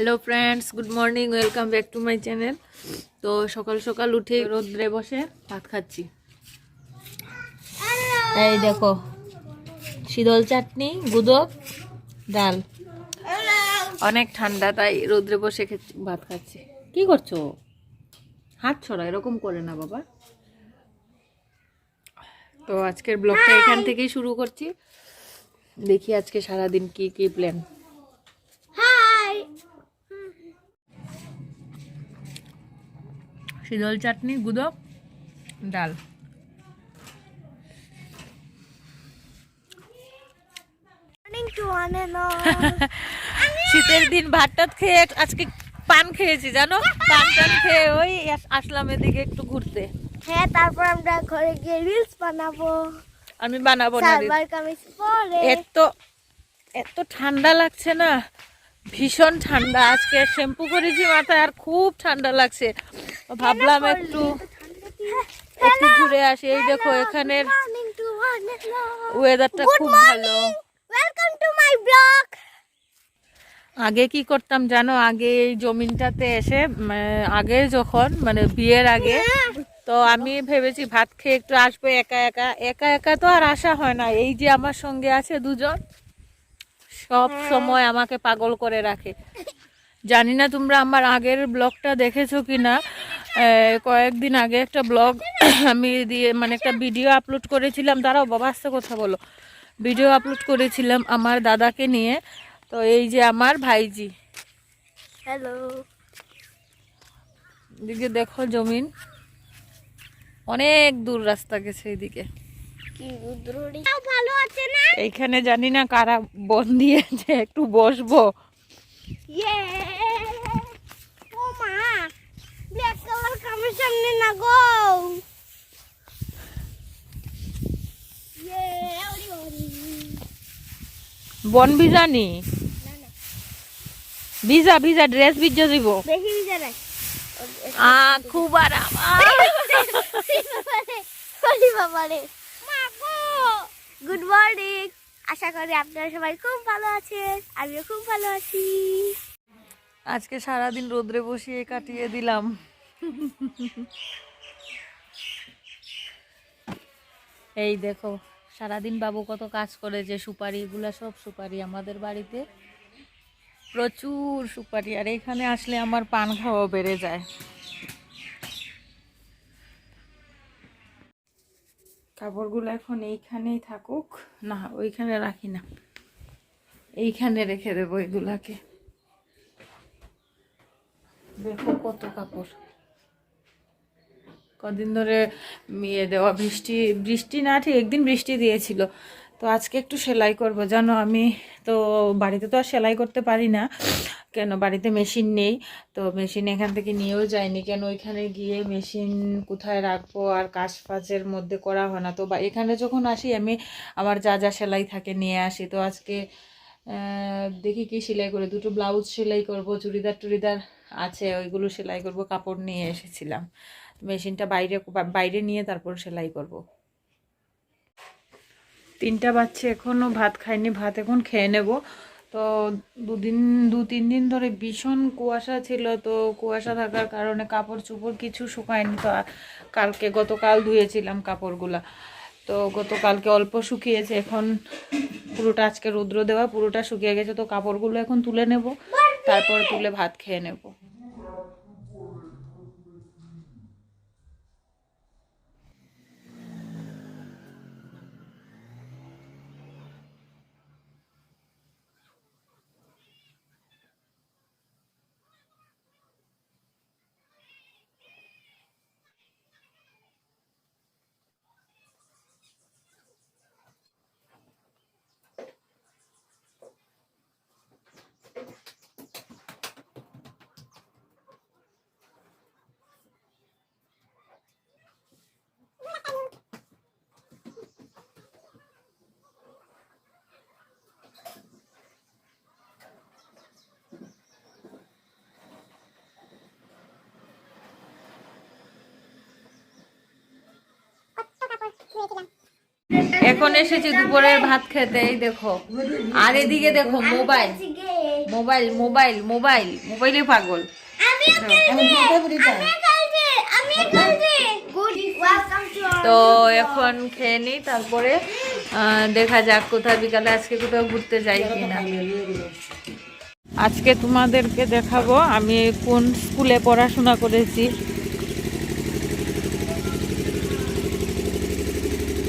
Hello friends good morning welcome back to my channel তো সকাল সকাল উঠে রোদ্রে বসে ভাত খাচ্ছি। এই দেখো শীতল চাটনি গুদক ডাল। অনেক ঠান্ডা তাই রোদ্রে বসে ভাত খাচ্ছি। কি করছ? হাত ছড়া এরকম করে না বাবা। তো আজকের ব্লগটা এখান থেকেই শুরু করছি। দেখি আজকে সারাদিন কি কি প্ল্যান শীতল চাটনি গুদক ডাল. শীতের দিন ভাত টাত খেয়ে আজকে পান খেয়েছি জানো? পান টান খেয়ে ওই আসলাম এদিকে একটু ঘুরতে। হ্যাঁ তারপর আমরা ঘরে গিয়ে রিলস বানাবো। আমি বানাবো না এত এত ঠান্ডা লাগছে না। ভীষণ ঠান্ডা। আজকে শ্যাম্পু করেছি মাথায় আর খুব ঠান্ডা লাগছে। ভাবলাম একটু একটু ঘুরে আসি। এই দেখো এখানের. ওয়েদারটা খুব ভালো। ওয়েলকাম টু মাই ব্লগ আগে কি করতাম জানো? আগে এই জমিনটাতে এসে আগে যখন মানে বিয়ের আগে তো আমি ভেবেছি ভাত খেয়ে একটু আসব একা একা। একা একা তো আর আসা হয় না। এই যে আমার সঙ্গে আছে দুজন সব সময় আমাকে পাগল করে রাখে। জানি না তোমরা আমার আগের ব্লগটা দেখেছ কি না কয়েকদিন আগে একটা ব্লগ আমি দিয়ে মানে একটা ভিডিও আপলোড করেছিলাম। দাঁড়াও বাবা আসতে কথা বলো। ভিডিও আপলোড করেছিলাম আমার দাদাকে নিয়ে। তো এই যে আমার ভাইজি। হ্যালো এদিকে দেখো জমিন। অনেক দূর রাস্তা গেছে এইদিকে এইখানে জানি না কারা বন দিয়েছে একটু বসবো। ইয়ে! ও মা ব্ল্যাক কালার কামের সামনে না গো। ইয়ে বন ভিজানি না না। ভিজা ভিজা ড্রেস ভিজা দিব। বেশি বিজা নাই। আ খুব আরাম। গুড মর্নিং আশা করি আপনারা সবাই খুব ভালো আছেন। আমিও খুব ভালো আছি। আজকে সারাদিন রোদ্রে বসিয়ে কাটিয়ে দিলাম। এই দেখো, সারাদিন বাবু কত কাজ করেছে, সুপারি এগুলা সব সুপারি আমাদের বাড়িতে। প্রচুর সুপারি, আর এখানে আসলে আমার পান খাওয়া বেড়ে যায়। কাপড়গুলো এখন এইখানেই থাকুক। না, ওইখানে রাখি না। এইখানে রেখে দেবো এগুলাকে। দেখো কত কাপড়। কদিন ধরে ইয়ে দেওয়া বৃষ্টি বৃষ্টি না ঠিক, একদিন বৃষ্টি দিয়েছিল। তো আজকে একটু সেলাই করব, জানো আমি? তো বাড়িতে তো আর সেলাই করতে পারি না। কেন? বাড়িতে মেশিন নেই, তো মেশিন এখান থেকে নিয়েও যায়নি কেন? ওইখানে গিয়ে মেশিন কোথায় রাখব আর কাজ ফাজের মধ্যে করা হয় না। তো বা, এখানে যখন আসি, আমি আমার যা যা সেলাই থাকে নিয়ে আসি। তো আজকে দেখি কি সেলাই করে। দুটো ব্লাউজ সেলাই করব, চুড়িদার টুড়িদার আছে, ওইগুলো সেলাই করব, কাপড় নিয়ে এসেছিলাম। মেশিনটা বাইরে বাইরে নিয়ে তারপর সেলাই করব। তিনটা বাচ্চা এখনও ভাত খায়নি ভাত এখন খেয়ে নেব। তো দুদিন, দু তিন দিন ধরে ভীষণ কুয়াশা ছিল, তো কুয়াশা থাকার কারণে কাপড় চোপড় কিছু শুকায়নি। তো কালকে গতকাল ধুয়েছিলাম কাপড়গুলা। তো গতকালকে অল্প শুকিয়েছে, এখন পুরোটা আজকে রৌদ্র দেওয়া, পুরোটা শুকিয়ে গেছে, তো কাপড়গুলো এখন তুলে নেব। তারপর তুলে ভাত খেয়ে নেব। এখন এসেছি দুপুরের ভাত খেতে এই দেখো। আর এদিকে দেখো মোবাইল। মোবাইল মোবাইল মোবাইল মোবাইলে পাগল। আমিও খেলছি আমিও খেলছি গুড ওয়েলকাম টু তো এখন খেয়ে নিই তারপরে দেখা যাক কোথায় বিকালে আজকে কোথাও ঘুরতে যাই কিনা। আজকে তোমাদেরকে দেখাবো আমি কোন স্কুলে পড়াশোনা করেছি।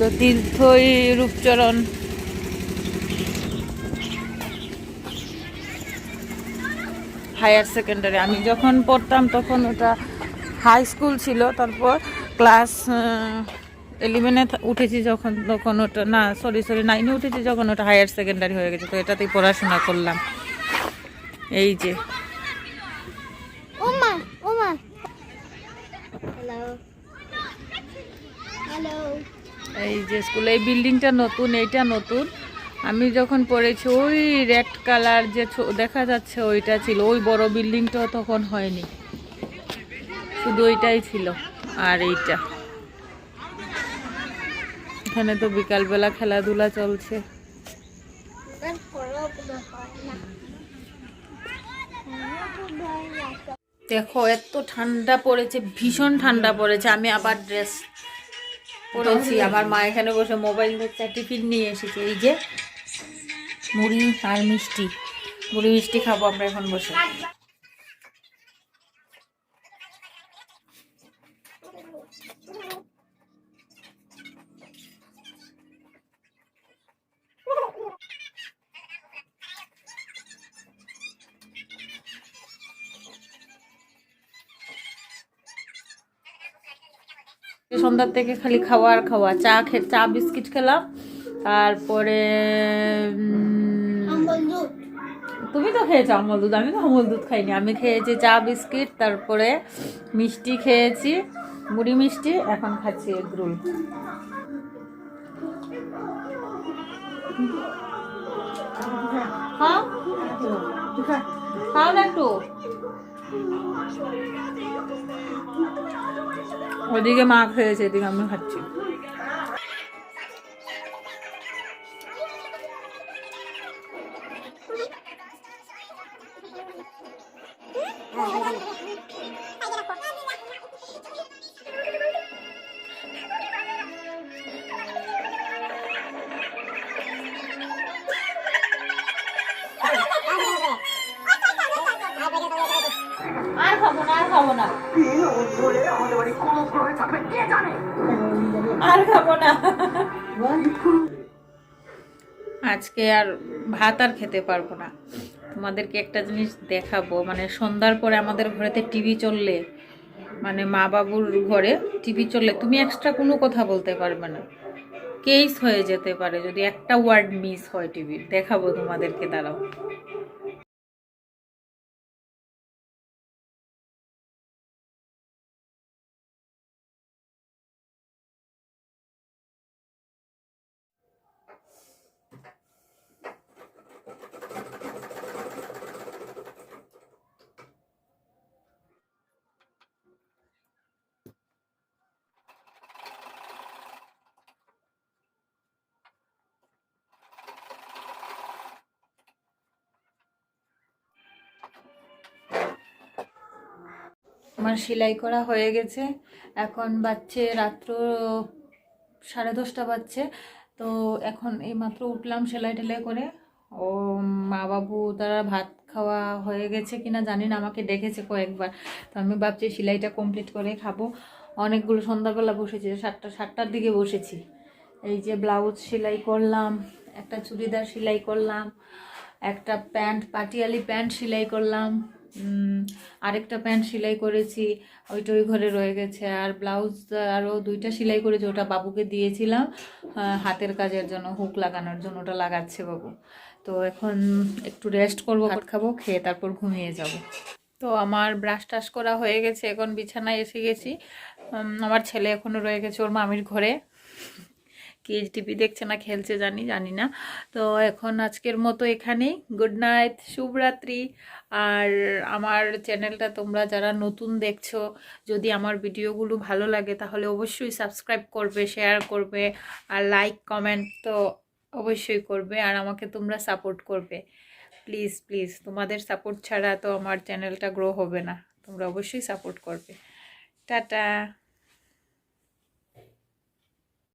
তো তীর্থই রূপচরণ। Higher secondary. আমি যখন পড়তাম তখন ওটা হাই স্কুল ছিল, তারপর ক্লাস ইলেভেনে উঠেছি যখন, তখন ওটা, না সরি সরি নাইনে উঠেছি যখন ওটা হায়ার সেকেন্ডারি হয়ে গেছে, তো এটাতেই পড়াশোনা করলাম। এই যে ওমা ওমা হ্যালো হ্যালো এই যে স্কুল, এই বিল্ডিংটা নতুন, এইটা নতুন। আমি যখন পড়েছি, ওই রেড কালার যে দেখা যাচ্ছে ওইটা ছিল। ওই বড় বিল্ডিংটাও তখন হয়নি। শুধু ওইটাই ছিল আর এইটা। এখানে তো বিকালবেলা খেলাধুলা চলছে। দেখো, এত ঠান্ডা পড়েছে, ভীষণ ঠান্ডা পড়েছে। আমি আবার ড্রেস পরেছি আমার মা এখানে বসে মোবাইল দেখছে টিফিন নিয়ে এসেছে এই যে মুড়ি আর মিষ্টি। মুড়ি মিষ্টি খাব আমরা এখন বসে। সন্ধ্যার থেকে খালি খাওয়া আর খাওয়া। চা খে চা বিস্কিট খেলাম। তারপরে তুমি তো খেয়েছো আমল দুধ আমি তো আমল দুধ খাইনি। আমি খেয়েছি চা বিস্কিট তারপরে মিষ্টি খেয়েছি মুড়ি মিষ্টি এখন খাচ্ছি এগ রোল। হ্যাঁ? খাও না একটু। ওদিকে মা খেয়েছে এদিকে আমি খাচ্ছি। আর খাব না। আজকে আর ভাত আর খেতে পারব না। তোমাদেরকে একটা জিনিস দেখাবো। মানে সন্ধ্যার পরে আমাদের ঘরেতে টিভি চললে মানে মা বাবুর ঘরে টিভি চললে, তুমি এক্সট্রা কোনো কথা বলতে পারবে না। কেস হয়ে যেতে পারে যদি একটা ওয়ার্ড মিস হয় টিভির দেখাবো তোমাদেরকে, দাঁড়াও। আমার সেলাই করা হয়ে গেছে। এখন বাচ্চে রাত্র সাড়ে দশটা বাজছে। তো এখন এই মাত্র উঠলাম সেলাই টেলাই করে। ও মা বাবু, তারা ভাত খাওয়া হয়ে গেছে কিনা জানি না, আমাকে ডেকেছে কয়েকবার। তো আমি ভাবছি সেলাইটা কমপ্লিট করে খাব। অনেকগুলো সন্ধ্যাবেলা বসেছি, সাতটা, সাতটার দিকে বসেছি। এই যে ব্লাউজ সেলাই করলাম, একটা চুড়িদার সেলাই করলাম, একটা প্যান্ট, পাটিয়ালি প্যান্ট সেলাই করলাম। আরেকটা প্যান্ট সেলাই করেছি, ওইটা ওই ঘরে রয়ে গেছে। আর ব্লাউজ আরও দুইটা সেলাই করেছি, ওটা বাবুকে দিয়েছিলাম। হাতের কাজের জন্য, হুক লাগানোর জন্য ওটা লাগাচ্ছে বাবু। তো এখন একটু রেস্ট করব, ভাত খাব, খেয়ে তারপর ঘুমিয়ে যাব। তো আমার ব্রাশ টাশ করা হয়ে গেছে, এখন বিছানায় এসে গেছি। আমার ছেলে এখনও রয়ে গেছে ওর মামির ঘরে। কি টিভি দেখছে না, খেলছে জানি জানি না। তো এখন আজকের মতো এখানেই। গুড নাইট শুভরাত্রি। আর আমার চ্যানেলটা তোমরা যারা নতুন দেখছ, যদি আমার ভিডিওগুলো ভালো লাগে, তাহলে অবশ্যই সাবস্ক্রাইব করবে শেয়ার করবে আর লাইক কমেন্ট তো অবশ্যই করবে আর আমাকে তোমরা সাপোর্ট করবে। প্লিজ প্লিজ তোমাদের সাপোর্ট ছাড়া তো আমার চ্যানেলটা গ্রো হবে না। তোমরা অবশ্যই সাপোর্ট করবে। টাটা।